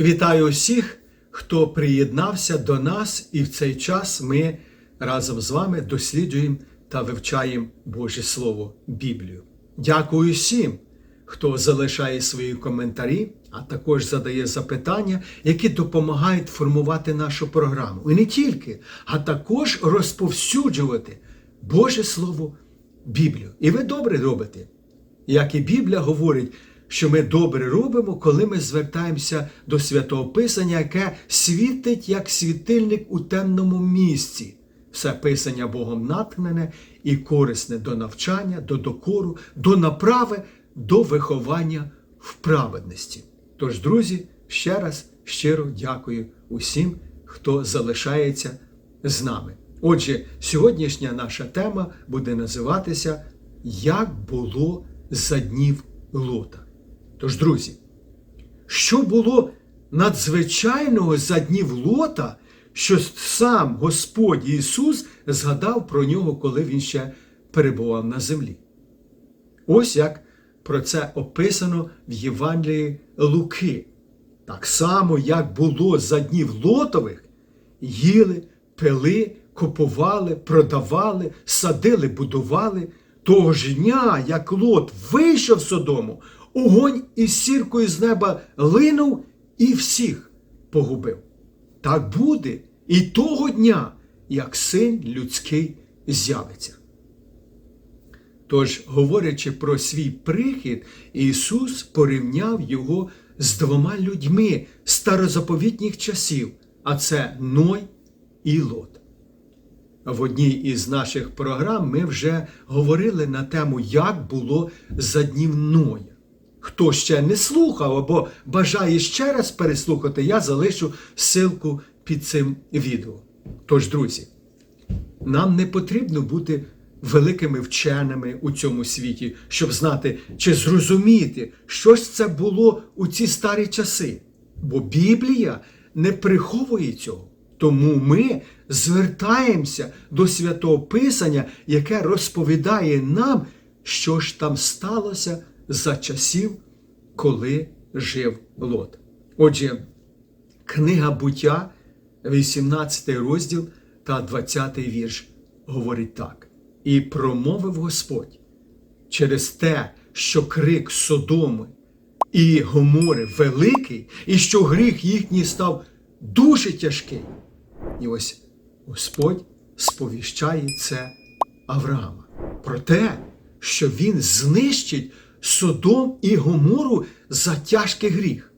Вітаю усіх, хто приєднався до нас, і в цей час ми разом з вами досліджуємо та вивчаємо Боже Слово Біблію. Дякую всім, хто залишає свої коментарі, а також задає запитання, які допомагають формувати нашу програму. І не тільки, а також розповсюджувати Боже Слово Біблію. І ви добре робите. Як і Біблія говорить, що ми добре робимо, коли ми звертаємося до святого Писання, яке світить як світильник у темному місці. Все писання Богом натхнене і корисне до навчання, до докору, до направи, до виховання в праведності. Тож, друзі, ще раз щиро дякую усім, хто залишається з нами. Отже, сьогоднішня наша тема буде називатися Як було за днів Лота. Тож, друзі, що було надзвичайного за днів Лота, що сам Господь Ісус згадав про нього, коли він ще перебував на землі? Ось як про це описано в Євангелії Луки. Так само, як було за днів Лотових, їли, пили, купували, продавали, садили, будували. Того ж дня, як Лот вийшов з Содому, огонь із сіркою з неба линув і всіх погубив. Так буде і того дня, як син людський з'явиться. Тож, говорячи про свій прихід, Ісус порівняв його з двома людьми старозаповітніх часів, а це Ной і Лот. В одній із наших програм ми вже говорили на тему, як було за днів Ноя. Хто ще не слухав або бажає ще раз переслухати, я залишу ссылку під цим відео. Тож, друзі, нам не потрібно бути великими вченими у цьому світі, щоб знати чи зрозуміти, що ж це було у ці старі часи. Бо Біблія не приховує цього. Тому ми звертаємося до святого Писання, яке розповідає нам, що ж там сталося за часів, коли жив Лот. Отже, книга буття, 18 розділ та 20 вірш говорить так. І промовив Господь через те, що крик Содоми і Гомори великий, і що гріх їхній став дуже тяжкий. І ось Господь сповіщає це Авраама про те, що він знищить Содом і Гомору за тяжкий гріх.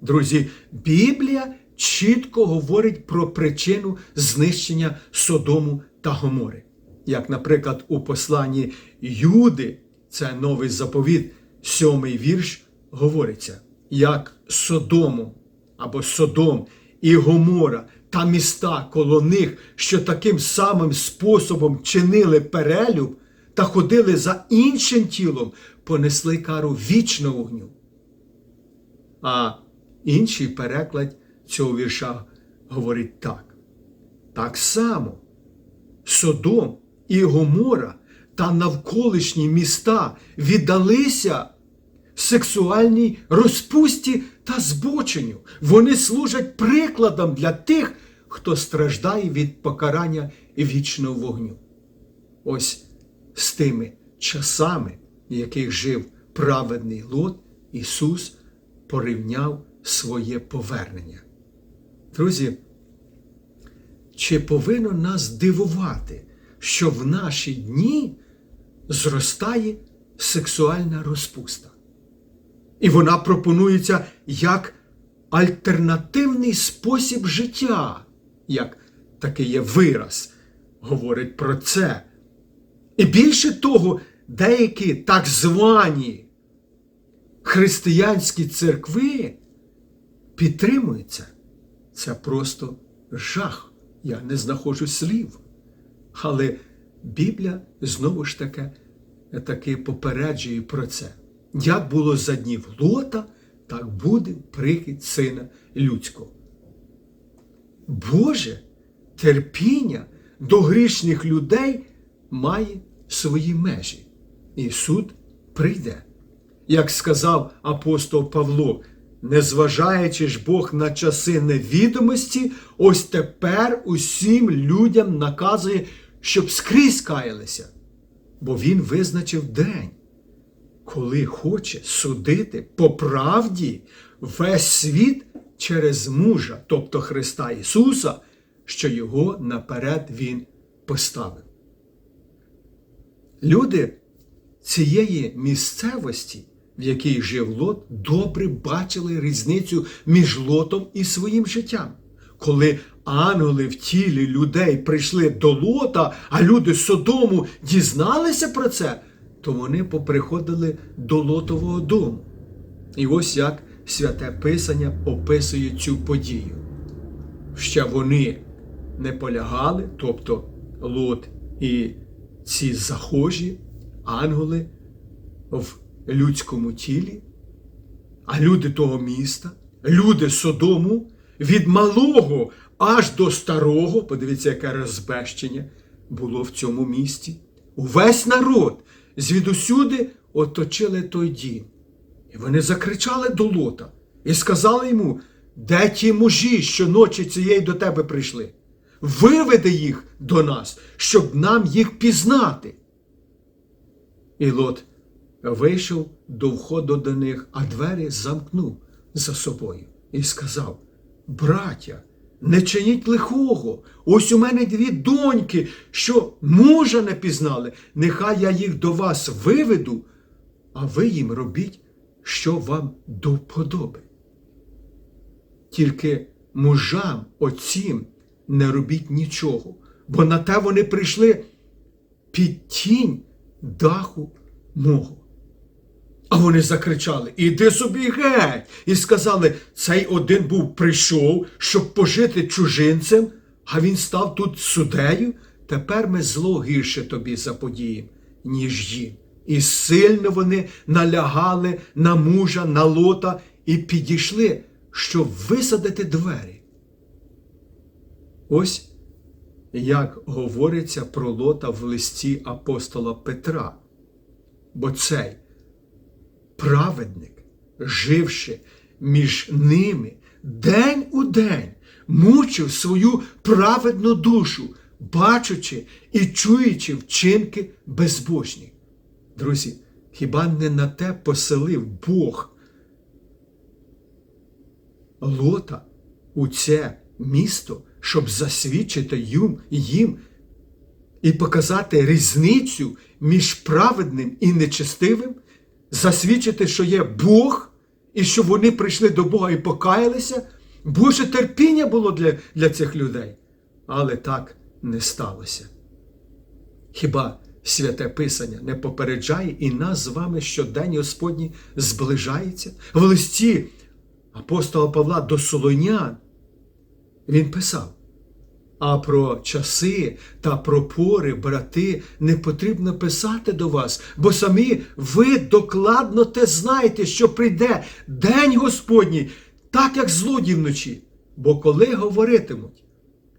Друзі, Біблія чітко говорить про причину знищення Содому та Гомори. Як, наприклад, у посланні Юди, це новий заповіт, сьомий вірш, говориться, як Содому або Содом і Гомора та міста коло них, що таким самим способом чинили перелюб та ходили за іншим тілом, понесли кару вічного вогню. А інший переклад цього вірша говорить так. Так само Содом і Гомора та навколишні міста віддалися сексуальній розпусті та збоченню. Вони служать прикладом для тих, хто страждає від покарання вічного вогню. Ось з тими часами, в яких жив праведний Лот, Ісус порівняв своє повернення. Друзі, чи повинно нас дивувати, що в наші дні зростає сексуальна розпуста? І вона пропонується як альтернативний спосіб життя, як такий є вираз, говорить про це. І більше того, деякі так звані християнські церкви підтримують це. Це просто жах. Я не знаходжу слів. Але Біблія знову ж таки, таки попереджує про це. Як було за днів Лота, так буде прихід сина людського. Боже терпіння до грішних людей має свої межі, і суд прийде. Як сказав апостол Павло незважаючи ж Бог на часи невідомості, ось тепер усім людям наказує, щоб скрізь каялися. Бо Він визначив день, коли хоче судити по правді весь світ через мужа, тобто Христа Ісуса, що Його наперед Він поставив. Люди цієї місцевості, в якій жив Лот, добре бачили різницю між Лотом і своїм життям. Коли ангели в тілі людей прийшли до Лота, а люди Содому дізналися про це, то вони поприходили до Лотового дому. І ось як святе Писання описує цю подію. Ще вони не полягали, тобто Лот і ці захожі ангели в людському тілі, а люди того міста, люди Содому, від малого аж до старого, подивіться, яке розбещення було в цьому місті. Увесь народ звідусюди оточили той дім. І вони закричали до Лота і сказали йому, де ті мужі, що ночі цієї до тебе прийшли? Виведи їх до нас, щоб нам їх пізнати. І Лот вийшов до входу до них, а двері замкнув за собою і сказав: Браття, не чиніть лихого. Ось у мене дві доньки, що мужа не пізнали. Нехай я їх до вас виведу, а ви їм робіть, що вам до вподоби. Тільки мужам оцім не робіть нічого, бо на те вони прийшли під тінь даху мого. А вони закричали: Іди собі геть! І сказали, цей один був прийшов, щоб пожити чужинцем, а він став тут судею. Тепер ми зло гірше тобі заподіємо, ніж їм. І сильно вони налягали на мужа, на лота і підійшли, щоб висадити двері. Ось як говориться про лота в листі апостола Петра. Бо цей праведник, живши між ними день у день, мучив свою праведну душу, бачучи і чуючи вчинки безбожні. Друзі, хіба не на те поселив Бог Лота у це місто, щоб засвідчити їм, і показати різницю між праведним і нечестивим, засвідчити, що є Бог, і що вони прийшли до Бога і покаялися. Боже терпіння було для, для цих людей. Але так не сталося. Хіба святе Писання не попереджає і нас з вами щодень Господній зближається? В листі апостола Павла до Солонян він писав. А про часи та про пори, брати, не потрібно писати до вас, бо самі ви докладно те знаєте, що прийде день Господній, так як злодій вночі. Бо коли говоритимуть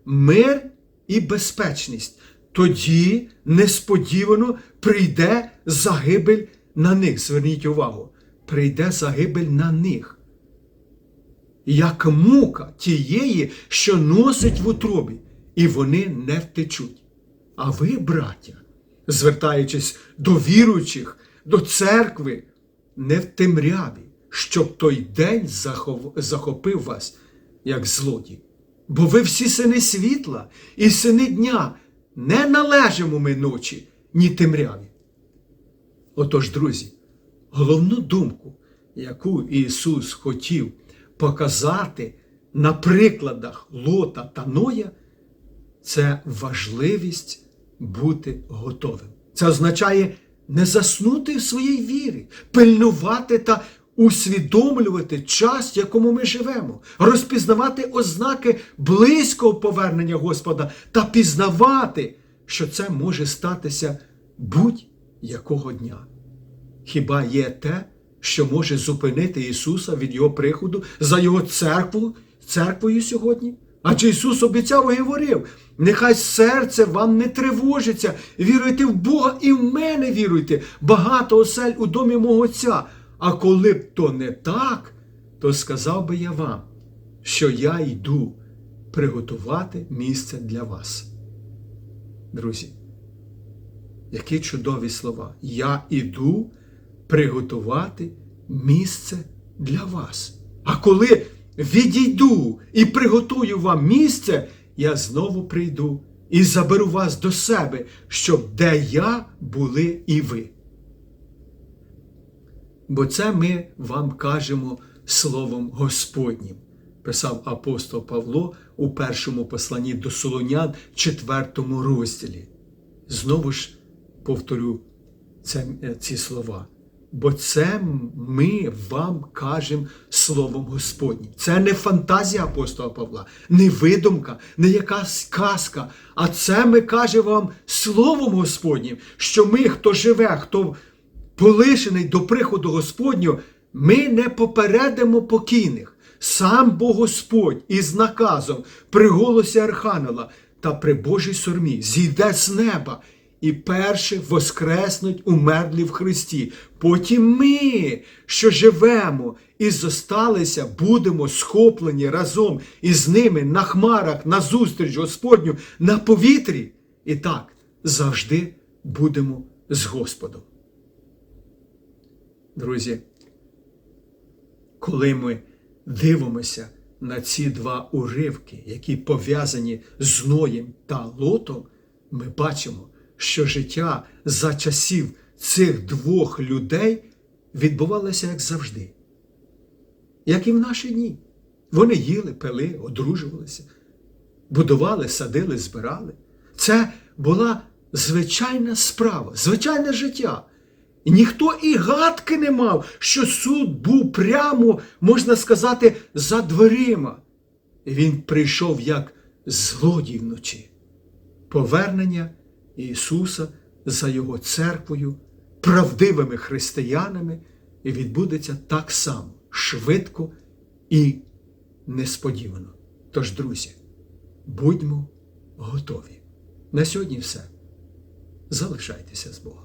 мир і безпечність, тоді несподівано прийде загибель на них. Зверніть увагу, прийде загибель на них як мука тієї, що носить в утробі, і вони не втечуть. А ви, браття, звертаючись до віруючих, до церкви, не в темряві, щоб той день захопив вас, як злодій. Бо ви всі сини світла і сини дня не належимо ми ночі, ні темряві. Отож, друзі, головну думку, яку Ісус хотів показати на прикладах Лота та Ноя, це важливість бути готовим. Це означає не заснути в своїй вірі, пильнувати та усвідомлювати час, в якому ми живемо, розпізнавати ознаки близького повернення Господа та пізнавати, що це може статися будь-якого дня. Хіба є те, що може зупинити Ісуса від Його приходу за Його церкву, церквою сьогодні? Адже Ісус обіцяв і говорив, нехай серце вам не тривожиться, віруйте в Бога і в мене віруйте, багато осель у домі мого Отця. А коли б то не так, то сказав би я вам, що я йду приготувати місце для вас. Друзі, які чудові слова! Я іду приготувати місце для вас. А коли відійду і приготую вам місце, я знову прийду і заберу вас до себе, щоб де я були і ви. Бо це ми вам кажемо Словом Господнім, писав апостол Павло у першому посланні до Солонян, четвертому розділі. Знову ж повторю це, ці слова. Бо це ми вам кажемо Словом Господнім. Це не фантазія апостола Павла, не видумка, не якась казка. А це ми кажемо вам Словом Господнім, що ми, хто живе, хто полишений до приходу Господню, ми не попередимо покійних. Сам Бог Господь із наказом при голосі Архангела та при Божій сурмі зійде з неба і перші воскреснуть умерлі в Христі. Потім ми, що живемо і зосталися, будемо схоплені разом із ними на хмарах, на зустріч Господню, на повітрі. І так завжди будемо з Господом. Друзі, коли ми дивимося на ці два уривки, які пов'язані з Ноєм та Лотом, ми бачимо, що життя за часів цих двох людей відбувалося як завжди. Як і в наші дні. Вони їли, пили, одружувалися, будували, садили, збирали. Це була звичайна справа, звичайне життя. І ніхто і гадки не мав, що суд був прямо, можна сказати, за дверима. І він прийшов як злодій вночі. Повернення Ісуса за Його церквою, правдивими християнами, і відбудеться так само швидко і несподівано. Тож, друзі, будьмо готові. На сьогодні все. Залишайтеся з Богом.